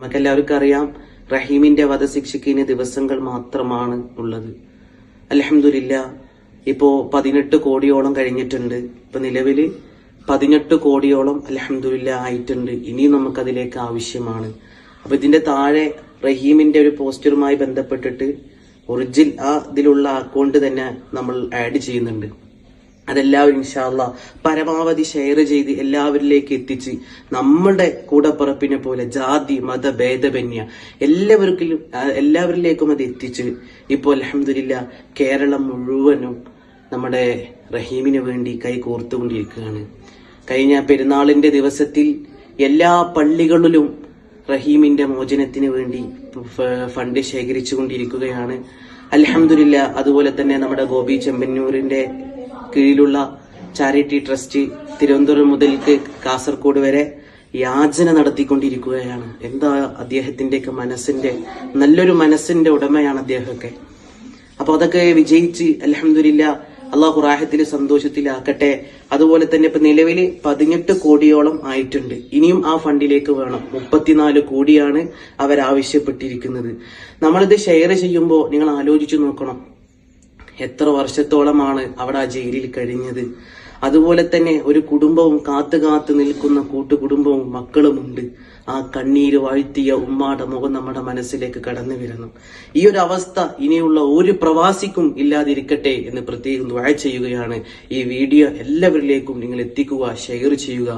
നമുക്കെല്ലാവർക്കും അറിയാം റഹീമിന്റെ വധശിക്ഷയ്ക്ക് ഇനി ദിവസങ്ങൾ മാത്രമാണ് ഉള്ളത്. അലഹമില്ല ഇപ്പോ പതിനെട്ട് കോടിയോളം കഴിഞ്ഞിട്ടുണ്ട്. ഇപ്പൊ നിലവിൽ പതിനെട്ട് കോടിയോളം അലഹമില്ല ആയിട്ടുണ്ട്. ഇനിയും നമുക്കതിലേക്ക് ആവശ്യമാണ്. അപ്പൊ ഇതിന്റെ താഴെ റഹീമിന്റെ ഒരു പോസ്റ്ററുമായി ബന്ധപ്പെട്ടിട്ട് ഒറിജിൻ ആ ഇതിലുള്ള അക്കൗണ്ട് തന്നെ നമ്മൾ ആഡ് ചെയ്യുന്നുണ്ട്. അതെല്ലാവരും ഇൻഷാല്ല പരമാവധി ഷെയർ ചെയ്ത് എല്ലാവരിലേക്ക് എത്തിച്ച് നമ്മുടെ കൂടപ്പുറപ്പിനെ പോലെ ജാതി മത ഭേദഭന്യ എല്ലാവർക്കും എല്ലാവരിലേക്കും അത് എത്തിച്ച് ഇപ്പോൾ അലഹമില്ല കേരളം മുഴുവനും നമ്മുടെ റഹീമിന് വേണ്ടി കൈ കോർത്തുകൊണ്ടിരിക്കുകയാണ്. കഴിഞ്ഞ പെരുന്നാളിന്റെ ദിവസത്തിൽ എല്ലാ പള്ളികളിലും റഹീമിന്റെ മോചനത്തിന് വേണ്ടി ഫണ്ട് ശേഖരിച്ചുകൊണ്ടിരിക്കുകയാണ്. അലഹമില്ല അതുപോലെ തന്നെ നമ്മുടെ ഗോപി ചെമ്പന്നൂരിന്റെ കീഴിലുള്ള ചാരിറ്റി ട്രസ്റ്റ് തിരുവനന്തപുരം മുതൽ കാസർഗോഡ് വരെ യാചന നടത്തിക്കൊണ്ടിരിക്കുകയാണ്. എന്താ അദ്ദേഹത്തിന്റെയൊക്കെ മനസ്സിന്റെ നല്ലൊരു മനസ്സിന്റെ ഉടമയാണ് അദ്ദേഹമൊക്കെ. അപ്പൊ അതൊക്കെ വിജയിച്ച് അലഹമില്ല അള്ളാഹു റാഹത്തിൽ സന്തോഷത്തിലാക്കട്ടെ. അതുപോലെ തന്നെ ഇപ്പൊ നിലവിൽ പതിനെട്ട് കോടിയോളം ആയിട്ടുണ്ട്. ഇനിയും ആ ഫണ്ടിലേക്ക് വേണം. മുപ്പത്തിനാല് കോടിയാണ് അവരാവശ്യപ്പെട്ടിരിക്കുന്നത്. നമ്മളിത് ഷെയർ ചെയ്യുമ്പോൾ നിങ്ങൾ ആലോചിച്ചു നോക്കണം. എത്ര വർഷത്തോളമാണ് അവിടെ ആ ജയിലിൽ കഴിഞ്ഞത്? അതുപോലെ തന്നെ ഒരു കുടുംബവും കാത്തു കാത്തു നിൽക്കുന്ന കൂട്ടുകുടുംബവും മക്കളുമുണ്ട് ആ കണ്ണീര് വാഴ്ത്തിയ ഉമ്മാടെ മുഖം നമ്മുടെ മനസ്സിലേക്ക് കടന്നു വരുന്നു. ഈ ഒരു അവസ്ഥ ഇനിയുള്ള ഒരു പ്രവാസിക്കും ഇല്ലാതിരിക്കട്ടെ എന്ന് പ്രത്യേകം ദ്വാഴ ചെയ്യുകയാണ് ഈ വീഡിയോ. എല്ലാവരിലേക്കും നിങ്ങൾ എത്തിക്കുക ഷെയർ ചെയ്യുക.